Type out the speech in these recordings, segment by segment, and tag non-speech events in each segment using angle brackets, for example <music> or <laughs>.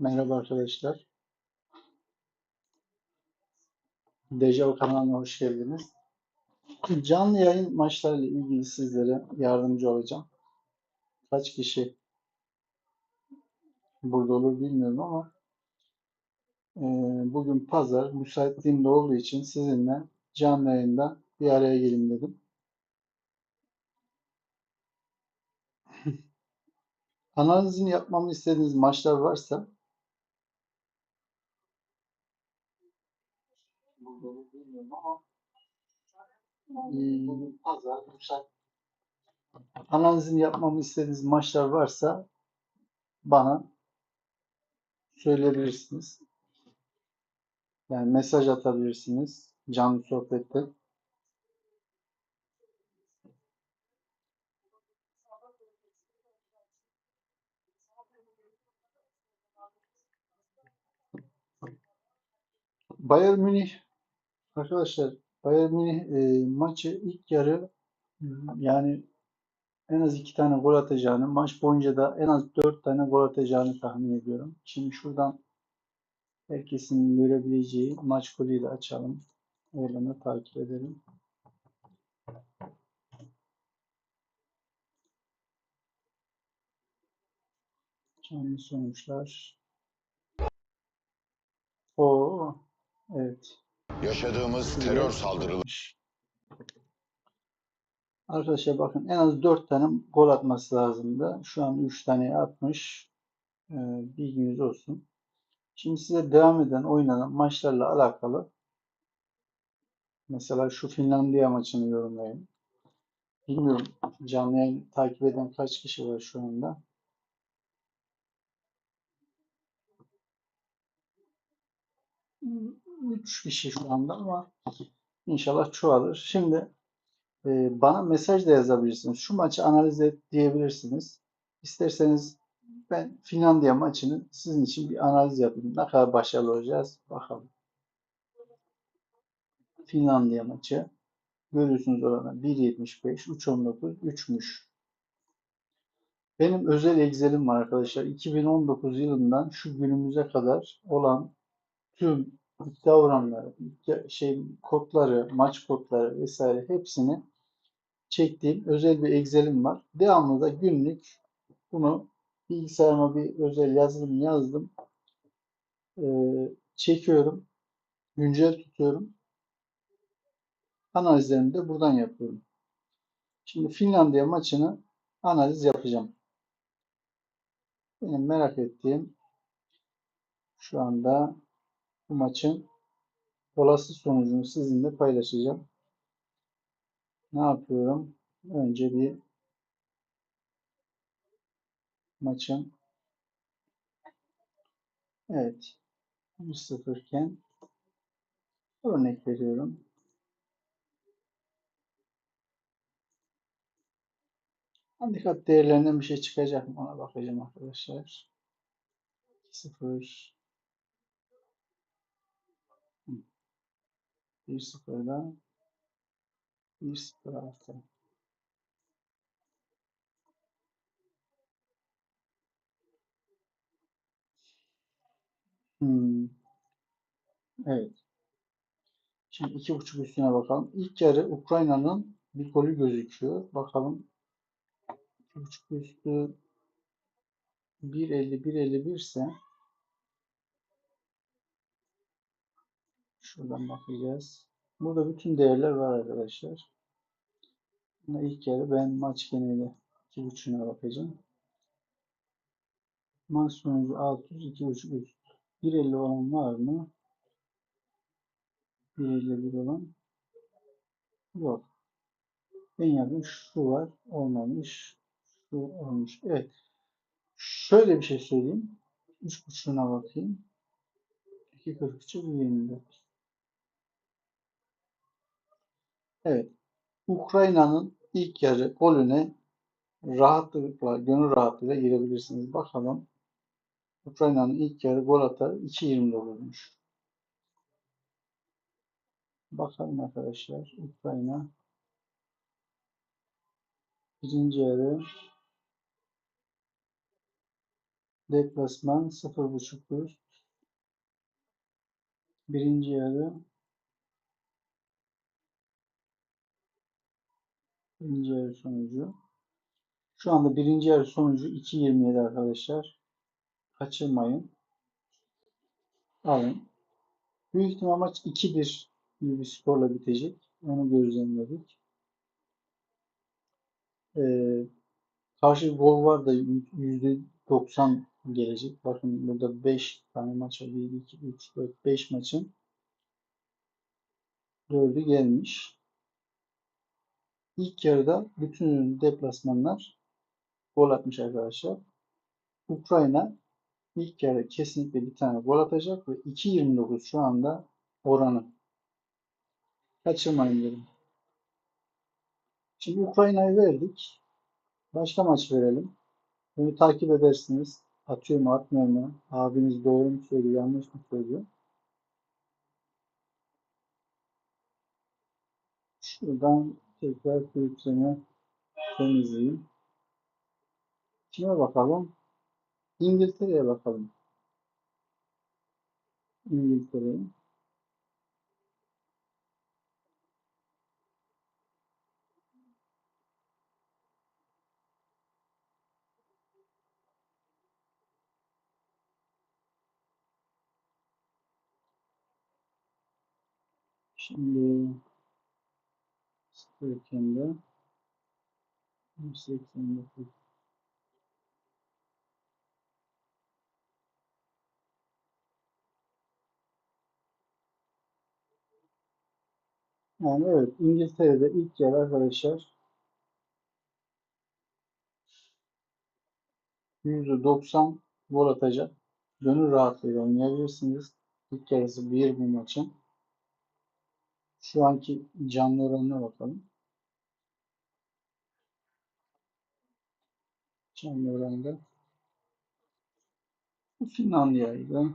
Merhaba arkadaşlar. Dejavu kanalına hoş geldiniz. Canlı yayın maçlarıyla ilgili sizlere yardımcı olacağım. Kaç kişi burada olur bilmiyorum ama e, bugün pazar müsaitliğimde olduğu için sizinle canlı yayında bir araya gelin dedim. <laughs> Analizini yapmamı istediğiniz maçlar varsa burada olur bilmiyorum ama e, pazar müsait analizini yapmamı istediğiniz maçlar varsa bana söyleyebilirsiniz. Yani mesaj atabilirsiniz canlı sohbette. Bayern Münih arkadaşlar Bayern Münih e, maçı ilk yarı yani en az iki tane gol atacağını, maç boyunca da en az dört tane gol atacağını tahmin ediyorum. Şimdi şuradan herkesin görebileceği maç golüyle açalım. Oradan da takip edelim. Canlı sonuçlar. O evet. Yaşadığımız terör saldırıları Arkadaşlar bakın en az 4 tane gol atması lazımdı. Şu an 3 tane atmış. Ee, bilginiz olsun. Şimdi size devam eden oynanan maçlarla alakalı mesela şu Finlandiya maçını yorumlayayım. Bilmiyorum canlı yayın takip eden kaç kişi var şu anda. Üç kişi şu anda ama inşallah çoğalır. Şimdi e, bana mesaj da yazabilirsiniz. Şu maçı analiz et diyebilirsiniz. İsterseniz ben Finlandiya maçını sizin için bir analiz yapayım. Ne kadar başarılı olacağız bakalım. Finlandiya maçı. Görüyorsunuz orada 1.75, 3.19, 3'müş. Benim özel Excel'im var arkadaşlar. 2019 yılından şu günümüze kadar olan tüm iddia oranları, şey kodları, maç kodları vesaire hepsini çektiğim özel bir Excel'im var. Devamlı da günlük bunu bilgisayarıma bir özel yazılım yazdım. Ee, çekiyorum. Güncel tutuyorum. Analizlerimi de buradan yapıyorum. Şimdi Finlandiya maçını analiz yapacağım. Benim merak ettiğim şu anda bu maçın olası sonucunu sizinle paylaşacağım. Ne yapıyorum? Önce bir maçın evet 1-0 iken örnek veriyorum. Handikap değerlerinden bir şey çıkacak mı? Ona bakacağım arkadaşlar. 2-0 1-0'da 1-0 artı. Hmm. Evet. Şimdi iki buçuk üstüne bakalım. İlk yarı Ukrayna'nın bir golü gözüküyor. Bakalım. İki buçuk üstü 1.50 1.51 ise şuradan bakacağız. Burada bütün değerler var arkadaşlar. Buna ilk yarı ben maç geneli iki buçuğuna bakacağım. Maç sonucu 600 iki buçuk üst. 1.50 olan var mı? 1.51 olan yok. En yakın şu var. Olmamış. Şu olmuş. Evet. Şöyle bir şey söyleyeyim. 3.5'una bakayım. 2.43'e 1.24. Evet. Ukrayna'nın ilk yarı golüne rahatlıkla, gönül rahatlığıyla girebilirsiniz. Bakalım. Ukrayna'nın ilk yarı gol atarı 2.29'muş. Bakalım arkadaşlar. Ukrayna birinci yarı Deplasman 0.5 üst. Birinci yarı birinci yarı sonucu. Şu anda birinci yarı sonucu 2.27 arkadaşlar. Kaçırmayın. Alın. Büyük ihtimal maç 2-1 gibi bir skorla bitecek. Onu gözlemledik. Ee, karşı gol var da %90 gelecek. Bakın burada 5 tane maç var. 1, 2, 3, 4, 5 maçın 4'ü gelmiş. İlk yarıda bütün deplasmanlar gol atmış arkadaşlar. Ukrayna ilk yarı kesinlikle bir tane gol atacak ve 2.29 şu anda oranı. Kaçırmayın dedim. Şimdi Ukrayna'yı verdik. Başka maç verelim. Bunu takip edersiniz. Atıyor mu atmıyor mu? Abiniz doğru mu söylüyor yanlış mı söylüyor? Şuradan tekrar kulüpseni temizleyeyim. Kime bakalım? İngiltere'ye bakalım. İngiltere'ye. Şimdi Türkiye'de 189 Yani evet İngiltere'de ilk yer arkadaşlar %90 gol atacak. Gönül rahatlığıyla oynayabilirsiniz. İlk yarısı bir bu maçın. Şu anki canlı oranına bakalım. Oranda. Bu Finlandiya'ydı.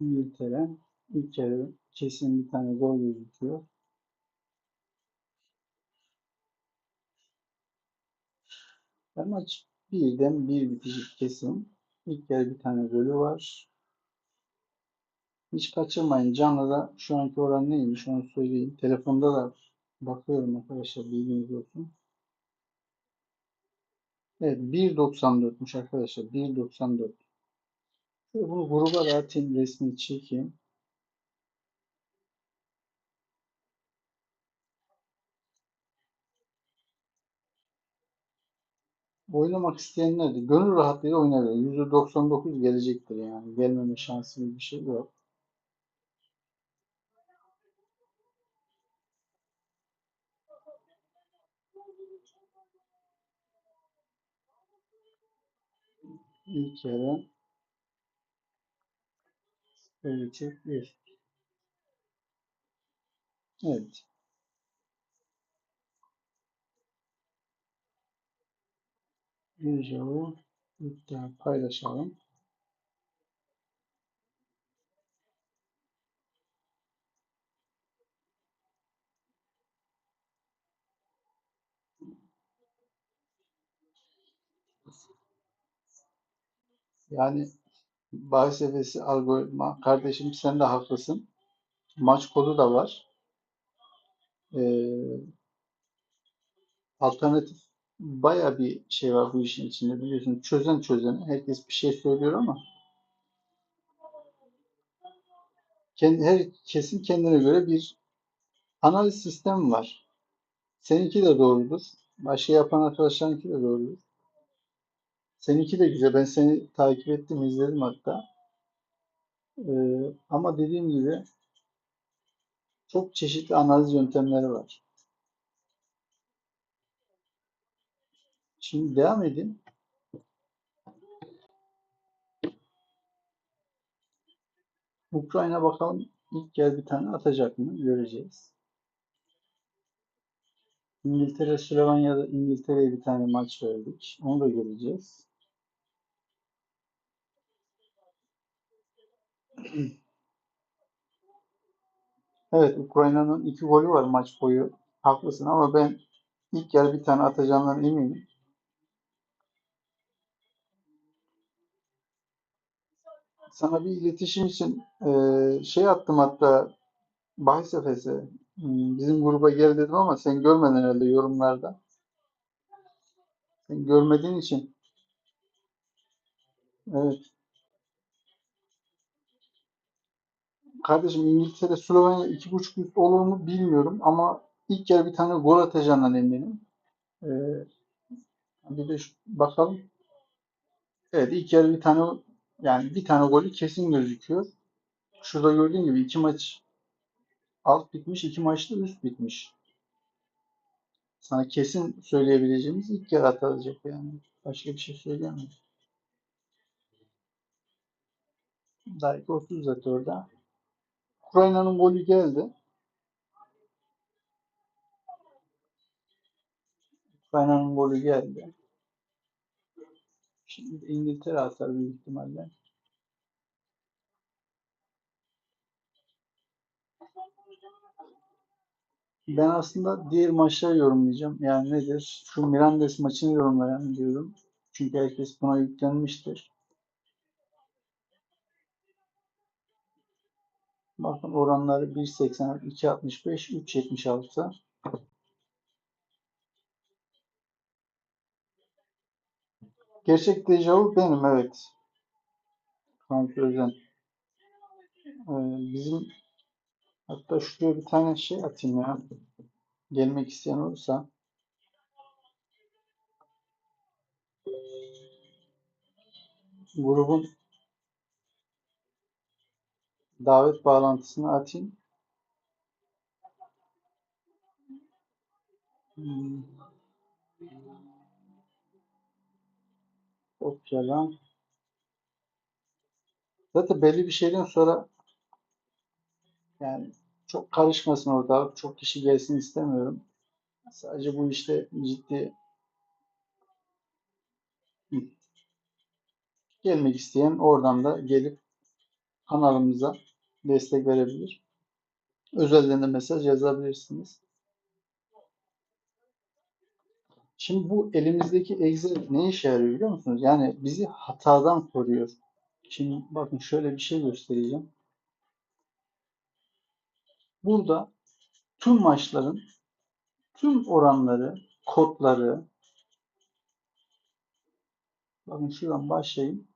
İngiltere. İlk yarı kesin bir tane gol gözüküyor. Maç birden bir bitecek kesin. İlk yarı bir tane golü var. Hiç kaçırmayın. Canlı'da şu anki oran neymiş onu söyleyeyim. Telefonda da bakıyorum arkadaşlar bilginiz olsun. Evet 1.94'müş arkadaşlar. 1.94. Şöyle bunu gruba da atayım resmi çekeyim. Oynamak isteyenler de gönül rahatlığıyla oynarlar. %99 gelecektir yani. Gelmeme şansı gibi bir şey yok. İlk yarı böyle çek bir. Evet. Videoyu lütfen paylaşalım. Yani bahis efesi algoritma. Kardeşim sen de haklısın. Maç kodu da var. Ee, alternatif baya bir şey var bu işin içinde biliyorsun. Çözen çözen herkes bir şey söylüyor ama kendi, herkesin kendine göre bir analiz sistemi var. Seninki de doğrudur. Başka yapan arkadaşlarınki de doğrudur. Seninki de güzel. Ben seni takip ettim, izledim hatta. Ee, ama dediğim gibi çok çeşitli analiz yöntemleri var. Şimdi devam edin. Ukrayna bakalım ilk yer bir tane atacak mı? Göreceğiz. İngiltere, Slovanya'da İngiltere'ye bir tane maç verdik. Onu da göreceğiz. Evet, Ukrayna'nın iki golü var maç boyu. Haklısın ama ben ilk yarı bir tane atacağından eminim. Sana bir iletişim için eee, şey attım hatta bahis efesi. Hmm, Bizim gruba gel dedim ama sen görmedin herhalde yorumlarda. Sen görmediğin için evet. Kardeşim İngiltere Slovenya iki buçuk üst olur mu bilmiyorum ama ilk yarı bir tane gol atacağından eminim. Eee, bir de şu- bakalım. Evet ilk yarı bir tane yani bir tane golü kesin gözüküyor. Şurada gördüğün gibi iki maç alt bitmiş, iki maçta üst bitmiş. Sana kesin söyleyebileceğimiz ilk yarı atılacak yani. Başka bir şey söyleyemem. Dakika 30 zaten orada. Ukrayna'nın golü geldi. Ukrayna'nın golü geldi. Şimdi İngiltere atar büyük ihtimalle. Ben aslında diğer maçları yorumlayacağım. Yani nedir? Şu Mirandes maçını yorumlayalım diyorum. Çünkü herkes buna yüklenmiştir. Bakın oranları 1.80, 2.65, 3.76. Gerçek dejavu benim evet. Kanka Özen. Ee, bizim hatta şuraya bir tane şey atayım ya. Gelmek isteyen olursa. Grubun davet bağlantısını atayım. Hmm. Kopyala. Zaten belli bir şeyden sonra yani çok karışmasın orada. Çok kişi gelsin istemiyorum. Sadece bu işte ciddi gelmek isteyen oradan da gelip kanalımıza destek verebilir. Özelden de mesaj yazabilirsiniz. Şimdi bu elimizdeki Excel ne işe yarıyor biliyor musunuz? Yani bizi hatadan koruyor. Şimdi bakın şöyle bir şey göstereceğim. Burada tüm maçların tüm oranları, kodları bakın şuradan başlayayım.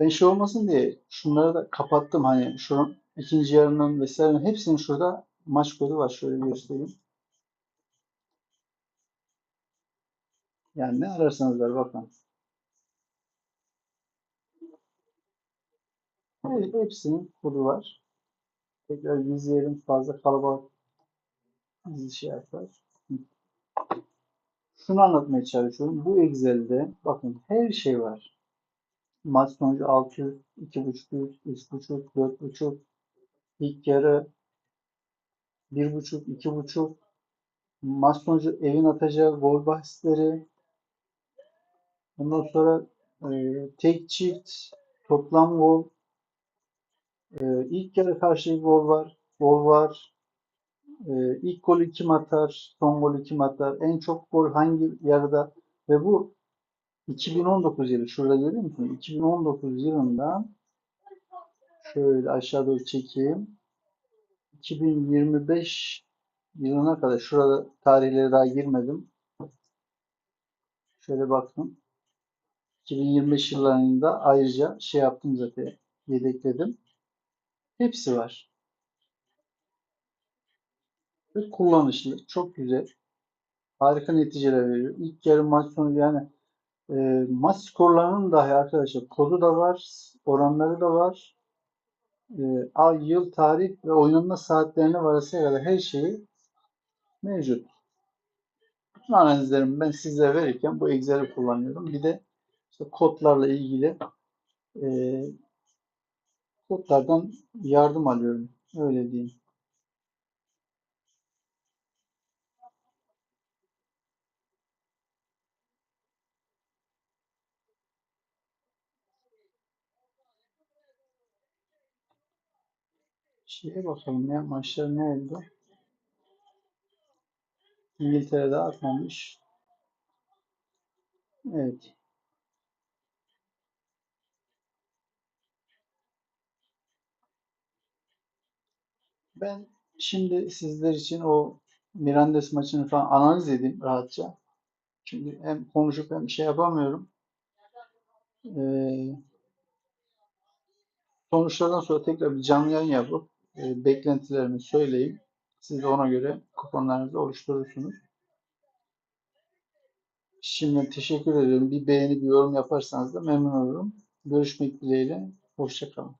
Ben şey olmasın diye şunları da kapattım. Hani şu ikinci yarının vesaire hepsinin şurada maç kodu var. Şöyle göstereyim. Yani ne ararsanız var bakın. Evet, hepsinin kodu var. Tekrar izleyelim. Fazla kalabalık bizi şey yapar. Şunu anlatmaya çalışıyorum. Bu Excel'de bakın her şey var. Maç sonucu 600, 2.500, 3.5, 4.5, ilk yarı 1.5, 2.5, maç sonucu evin atacağı gol bahisleri, ondan sonra e, tek çift, toplam gol, e, ilk yarı karşı gol var, gol var, e, ilk golü kim atar, son golü kim atar, en çok gol hangi yarıda? Ve bu 2019 yılı şurada görüyor musunuz? 2019 yılından şöyle aşağı doğru çekeyim. 2025 yılına kadar şurada tarihlere daha girmedim. Şöyle baktım. 2025 yıllarında ayrıca şey yaptım zaten yedekledim. Hepsi var. Ve kullanışlı. Çok güzel. Harika neticeler veriyor. İlk yarı maç sonu yani e, maç skorlarının dahi arkadaşlar kodu da var. Oranları da var. E, ay, yıl, tarih ve oynanma saatlerine varasıya kadar her şeyi mevcut. Bütün analizlerimi ben size verirken bu Excel'i kullanıyorum. Bir de işte kodlarla ilgili e, kodlardan yardım alıyorum. Öyle diyeyim. Şeye bakalım ya maçlar ne oldu? İngiltere'de artmamış. Evet. Ben şimdi sizler için o Mirandes maçını falan analiz edeyim rahatça. Çünkü hem konuşup hem şey yapamıyorum. Ee, sonuçlardan sonra tekrar bir canlı yayın yapıp e, beklentilerimi söyleyeyim. Siz de ona göre kuponlarınızı oluşturursunuz. Şimdi teşekkür ediyorum. Bir beğeni, bir yorum yaparsanız da memnun olurum. Görüşmek dileğiyle. Hoşça kalın.